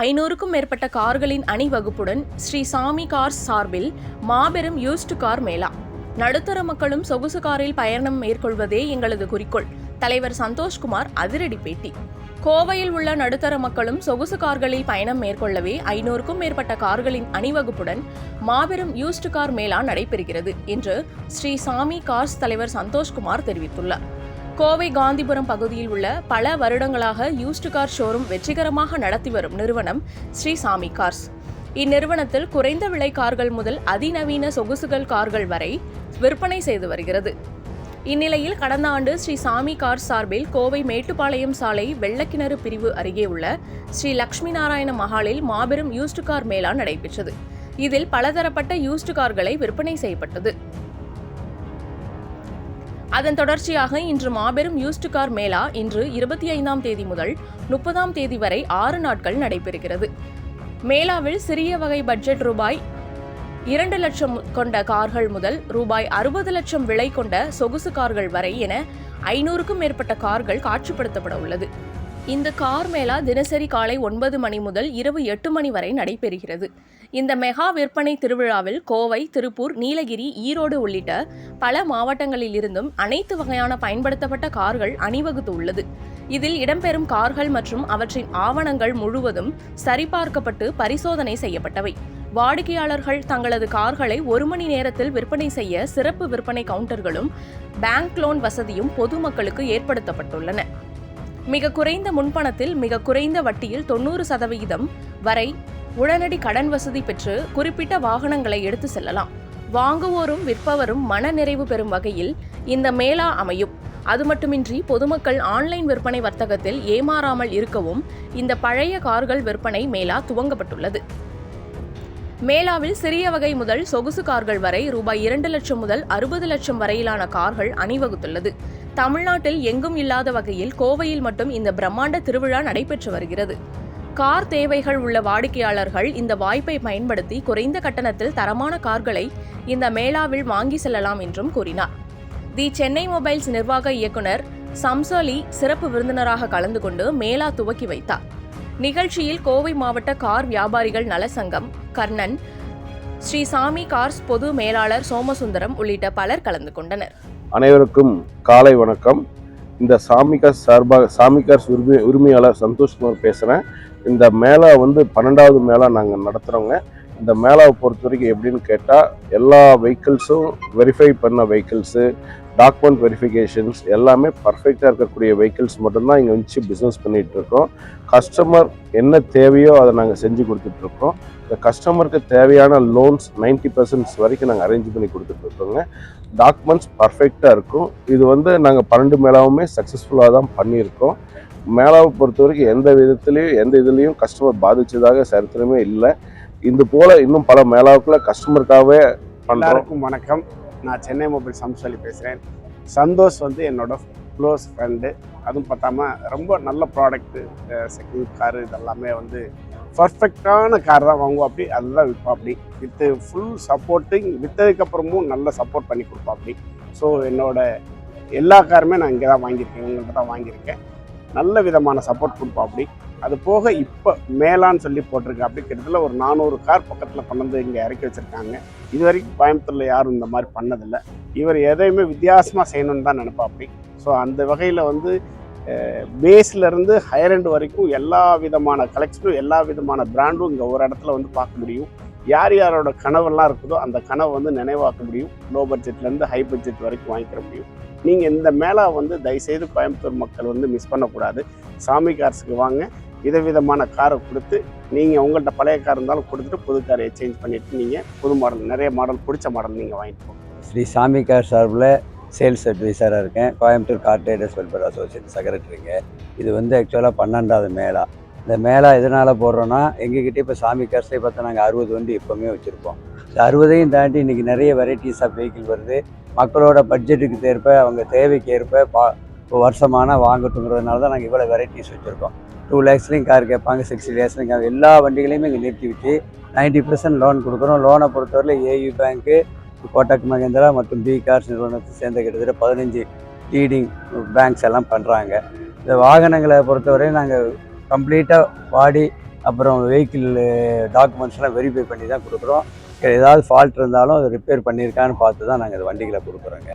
ஐநூறுக்கும் மேற்பட்ட கார்களின் அணிவகுப்புடன் ஸ்ரீ சாமி கார்ஸ் சார்பில் மாபெரும் யூஸ்டு கார் மேளா. நடுத்தர மக்களும் சொகுசு காரில் பயணம் மேற்கொள்வதே எங்களது குறிக்கோள். தலைவர் சந்தோஷ்குமார் அதிரடி பேட்டி. கோவையில் உள்ள நடுத்தர மக்களும் சொகுசு கார்களில் பயணம் மேற்கொள்ளவே ஐநூறுக்கும் மேற்பட்ட கார்களின் அணிவகுப்புடன் மாபெரும் யூஸ்டு கார் மேளா நடைபெறுகிறது என்று ஸ்ரீ சாமி கார்ஸ் தலைவர் சந்தோஷ்குமார் தெரிவித்துள்ளார். கோவை காந்திபுரம் பகுதியில் உள்ள பல வருடங்களாக யூஸ்டு கார் ஷோரூம் வெற்றிகரமாக நடத்தி வரும் நிறுவனம் ஸ்ரீ சாமி கார்ஸ் இந்நிறுவனத்தில் குறைந்த விலை கார்கள் முதல் அதிநவீன சொகுசுகள் கார்கள் வரை விற்பனை செய்து வருகிறது. இந்நிலையில் கடந்த ஆண்டு ஸ்ரீ சாமி கார் சார்பில் கோவை மேட்டுப்பாளையம் சாலை வெள்ளக்கிணறு பிரிவு அருகே உள்ள ஸ்ரீ லக்ஷ்மி நாராயண மஹாலில் மாபெரும் யூஸ்டு கார் மேளா நடைபெற்றது. இதில் பலதரப்பட்ட யூஸ்டு கார்களை விற்பனை செய்யப்பட்டது. அதன் தொடர்ச்சியாக இன்று மாபெரும் யூஸ்டு கார் மேளா இன்று இருபத்தி ஐந்தாம் தேதி முதல் முப்பதாம் தேதி வரை ஆறு நாட்கள் நடைபெறுகிறது. மேளாவில் சிறிய வகை பட்ஜெட் ரூபாய் இரண்டு லட்சம் கொண்ட கார்கள் முதல் ரூபாய் அறுபது லட்சம் விலை கொண்ட சொகுசு கார்கள் வரை என ஐநூறுக்கும் மேற்பட்ட கார்கள் காட்சிப்படுத்தப்பட உள்ளது. இந்த கார் மேளா தினசரி காலை ஒன்பது மணி முதல் இரவு எட்டு மணி வரை நடைபெறுகிறது. இந்த மெகா விற்பனை திருவிழாவில் கோவை திருப்பூர் நீலகிரி ஈரோடு உள்ளிட்ட பல மாவட்டங்களில் இருந்தும் அனைத்து வகையான பயன்படுத்தப்பட்ட கார்கள் அணிவகுத்து உள்ளது. இதில் இடம்பெறும் கார்கள் மற்றும் அவற்றின் ஆவணங்கள் முழுவதும் சரிபார்க்கப்பட்டு பரிசோதனை செய்யப்பட்டவை. வாடிக்கையாளர்கள் தங்களது கார்களை ஒரு மணி நேரத்தில் விற்பனை செய்ய சிறப்பு விற்பனை கவுண்டர்களும் பேங்க் லோன் வசதியும் பொதுமக்களுக்கு ஏற்படுத்தப்பட்டுள்ளன. மிக குறைந்த முன்பணத்தில் மிக குறைந்த வட்டியில் தொண்ணூறு சதவிகிதம் வரை உடனடி கடன் வசதி பெற்று குறிப்பிட்ட வாகனங்களை எடுத்து செல்லலாம். வாங்குவோரும் விற்பவரும் மன நிறைவு பெறும் வகையில் இந்த மேளா அமையும். அது மட்டுமின்றி பொதுமக்கள் ஆன்லைன் விற்பனை வர்த்தகத்தில் ஏமாறாமல் இருக்கவும் இந்த பழைய கார்கள் விற்பனை மேளா துவங்கப்பட்டுள்ளது. மேளாவில் சிறிய வகை முதல் சொகுசு கார்கள் வரை ரூபாய் இரண்டு லட்சம் முதல் அறுபது லட்சம் வரையிலான கார்கள் அணிவகுத்துள்ளது. தமிழ்நாட்டில் எங்கும் இல்லாத வகையில் கோவையில் மட்டும் இந்த பிரம்மாண்ட திருவிழா நடைபெற்று வருகிறது. கார் தேவைகள் உள்ள வாடிக்கையாளர்கள் இந்த வாய்ப்பை பயன்படுத்தி குறைந்த கட்டணத்தில் தரமான கார்களை இந்த மேளாவில் வாங்கி செல்லலாம் என்றும் கூறினார். தி சென்னை மொபைல்ஸ் நிர்வாக இயக்குனர் சம்சோலி சிறப்பு விருந்தினராக கலந்து கொண்டு மேளா துவக்கி வைத்தார். நிகழ்ச்சியில் கோவை மாவட்ட கார் வியாபாரிகள் நலசங்கம் கர்ணன் ஸ்ரீசாமி கார்ஸ் பொது மேலாளர் சோமசுந்தரம் உள்ளிட்ட பலர் கலந்து கொண்டனர். அனைவருக்கும் காலை வணக்கம். இந்த சாமிகாஸ் சார்பாக சாமிக்கார் உரிமை உரிமையாளர் சந்தோஷ்குமார் பேசுகிறேன் இந்த மேளா வந்து பன்னெண்டாவது மேளா நாங்கள் நடத்துகிறோங்க இந்த மேளாவை பொறுத்த வரைக்கும் எப்படின்னு கேட்டால் எல்லா வெஹிக்கிள்ஸும் வெரிஃபை பண்ண வெஹிக்கிள்ஸு டாக்குமெண்ட் வெரிஃபிகேஷன்ஸ் எல்லாமே பர்ஃபெக்டாக இருக்கக்கூடிய வெஹிக்கிள்ஸ் மட்டும்தான் இங்கே வச்சு பிஸ்னஸ் பண்ணிகிட்டு இருக்கோம் கஸ்டமர் என்ன தேவையோ அதை நாங்கள் செஞ்சு கொடுத்துட்ருக்கோம். இந்த கஸ்டமருக்கு தேவையான லோன்ஸ் 90% பர்சன்ட்ஸ் வரைக்கும் நாங்கள் அரேஞ்ச் பண்ணி கொடுத்துட்ருக்கோங்க. டாக்குமெண்ட்ஸ் பர்ஃபெக்டாக இருக்கும். இது வந்து நாங்கள் பன்னெண்டு மேலாவுமே சக்ஸஸ்ஃபுல்லாக தான் பண்ணியிருக்கோம். மேலாவை பொறுத்த வரைக்கும் எந்த விதத்துலேயும் எந்த இதுலேயும் கஸ்டமர் பாதித்ததாக சரித்திரமே இல்லை. இது போல் இன்னும் பல மேளாவுக்குள்ள கஸ்டமருக்காகவே பண்ணுறோம் எல்லாருக்கும் வணக்கம். நான் சென்னை மொபைல் சம்சாலி பேசுகிறேன் சந்தோஷ் வந்து என்னோட க்ளோஸ் ஃப்ரெண்டு அதுவும் பார்த்தாமல் ரொம்ப நல்ல ப்ராடக்ட்டு செகண்ட் காரு இதெல்லாமே வந்து பர்ஃபெக்டான கார் தான் வாங்குவோம் அப்படி அதுதான் விற்பாப்படி வித்து ஃபுல் சப்போர்ட்டிங் விற்றதுக்கப்புறமும் நல்ல சப்போர்ட் பண்ணி கொடுப்பாப்படி ஸோ என்னோட எல்லா காருமே நான் இங்கே தான் வாங்கியிருக்கேன் உங்கள்கிட்ட தான் வாங்கியிருக்கேன். நல்ல விதமான சப்போர்ட் கொடுப்பாப்படி அது போக இப்போ மேலான்னு சொல்லி போட்டிருக்கு. அப்படி கிட்டத்தட்ட ஒரு நானூறு கார் பக்கத்தில் கொண்டு வந்து இங்கே இறக்கி வச்சுருக்காங்க. இது வரைக்கும் கோயம்புத்தூரில் யாரும் இந்த மாதிரி பண்ணதில்லை. இவர் எதையுமே வித்தியாசமாக செய்யணும்னு தான் நினைப்பாப்படி ஸோ அந்த வகையில் வந்து பேஸ்லேருந்து ஹையர் end வரைக்கும் எல்லா விதமான கலெக்ஷனும் எல்லா விதமான பிராண்டும் இங்கே ஒரு இடத்துல வந்து பார்க்க முடியும். யார் யாரோட கனவெல்லாம் இருக்குதோ அந்த கனவை வந்து நினைவாக்க முடியும். லோ பட்ஜெட்லேருந்து ஹை பட்ஜெட் வரைக்கும் வாங்கிக்கிற முடியும். நீங்கள் இந்த மேளா வந்து தயவுசெய்து கோயம்புத்தூர் மக்கள் வந்து மிஸ் பண்ணக்கூடாது. சாமி கார்ஸுக்கு வாங்க. விதவிதமான காரை கொடுத்து நீங்கள் உங்கள்கிட்ட பழைய கார் இருந்தாலும் கொடுத்துட்டு புது காரை எக்ஸ்சேஞ்ச் பண்ணிவிட்டு நீங்கள் புது மாடல் நிறைய மாடல் பிடிச்ச மாடல் நீங்கள் வாங்கிட்டு போகணும் ஸ்ரீ சாமி கார் சார்பில் சேல்ஸ் அட்வைசராக இருக்கேன். Coimbatore car traders welfare association செக்ரட்டரிங்க இது வந்து ஆக்சுவலாக பன்னெண்டாவது மேளா. இந்த மேளா எதனால் போடுறோன்னா எங்ககிட்ட இப்போ சாமி கார்ஸை பார்த்தா நாங்கள் அறுபது வண்டி எப்போவுமே வச்சுருப்போம். இந்த அறுபதையும் தாண்டி இன்றைக்கி நிறைய வெரைட்டிஸ் ஆஃப் வெஹிக்கிள் வருது. மக்களோட பட்ஜெட்டுக்கு ஏற்ப அவங்க தேவைக்கு ஏற்ப பா இப்போ வருஷமான வாங்கட்டுங்கிறதுனால தான் நாங்கள் இவ்வளோ வெரைட்டிஸ் வச்சுருக்கோம். டூ லேக்ஸ்லேயும் கார் கேட்பாங்க சிக்ஸ்டி லேக்ஸ்லையும் கார் எல்லா வண்டிகளையுமே இங்கே நிறுத்தி வச்சு நைன்ட்டி பர்சன்ட் லோன் கொடுக்குறோம் லோனை பொறுத்தவரையில் ஏயு பேங்க்கு கோட்டக் மகேந்திரா மற்றும் பி கார்ஸ் நிறுவனத்தை சேர்ந்த கிட்டத்தட்ட பதினஞ்சு லீடிங் பேங்க்ஸ் எல்லாம் பண்ணுறாங்க இந்த வாகனங்களை பொறுத்தவரை நாங்கள் கம்ப்ளீட்டாக பாடி அப்புறம் வெஹிக்கிள் டாக்குமெண்ட்ஸ்லாம் வெரிஃபை பண்ணி தான் கொடுக்குறோம். ஏதாவது ஃபால்ட் இருந்தாலும் அதை ரிப்பேர் பண்ணியிருக்கான்னு பார்த்து தான் நாங்கள் இந்த வண்டிகளை கொடுக்குறோங்க.